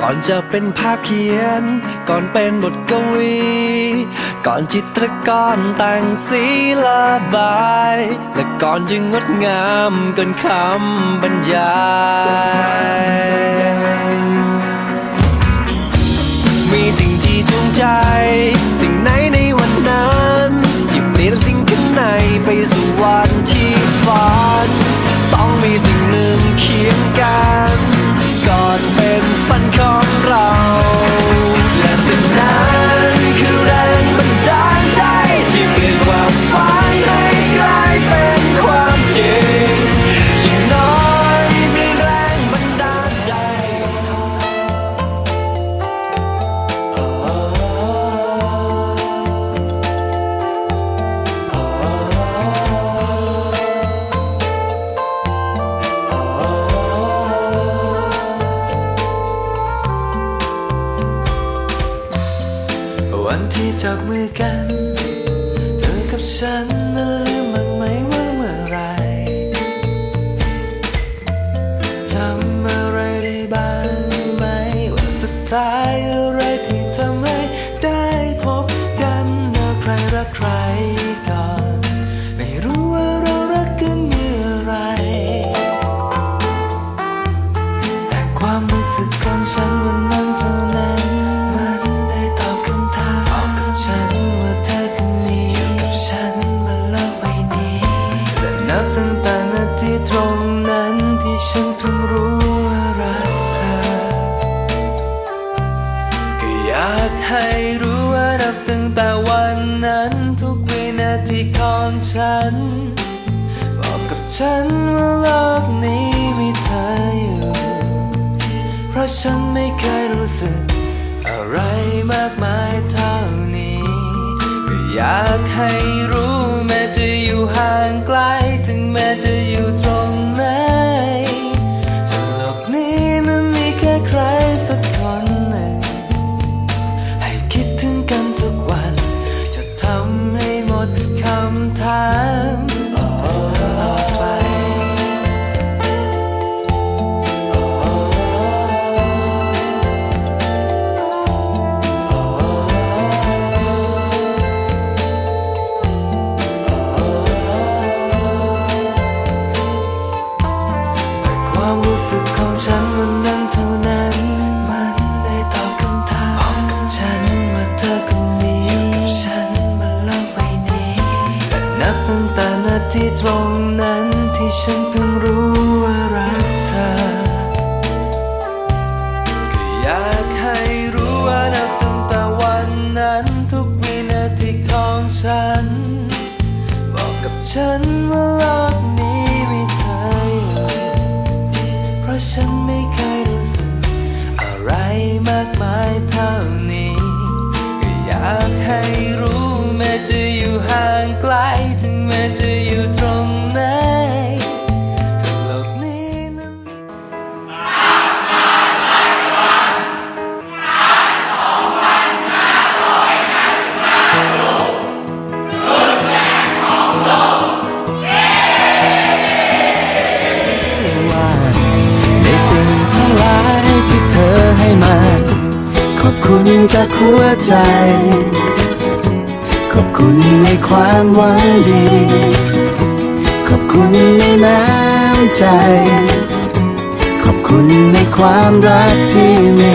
ก่อนจะเป็นภาพเขียน ก่อนเป็นบทกวี ก่อนจิตรกรแต่งสีละบาย และก่อนจึงงดงามเกินคำบรรยาย วันที่จับมือกัน เธอกับฉันนั้น เพิ่งรู้ว่ารักเธอ ก็อยากให้รู้ว่านับตั้งแต่วันนั้น ทุกวินาทีของฉัน บอกกับฉันว่าโลกนี้มีเธออยู่ เพราะฉันไม่เคยรู้สึก อะไรมากมายเท่านี้ ก็อยากให้รู้ รู้สึกของฉันวันนั้นเท่านั้น มันได้ตอบคำถามบอกกับฉันว่าเธอคนนี้อยู่กับฉันบนโลกใบนี้และนับตั้งแต่นาทีตรงนั้นที่ฉันเพิ่งรู้ว่ารักเธอ ก็อยากให้รู้ว่านับตั้งแต่วันนั้นทุกวินาทีของฉัน บอกกับฉันว่าโลกนี้ ฉันไม่เคยรู้สึกอะไรมาก คุณจากหัวใจ ขอบคุณในความหวังดี ขอบคุณในน้ำใจ ขอบคุณในความรักที่มี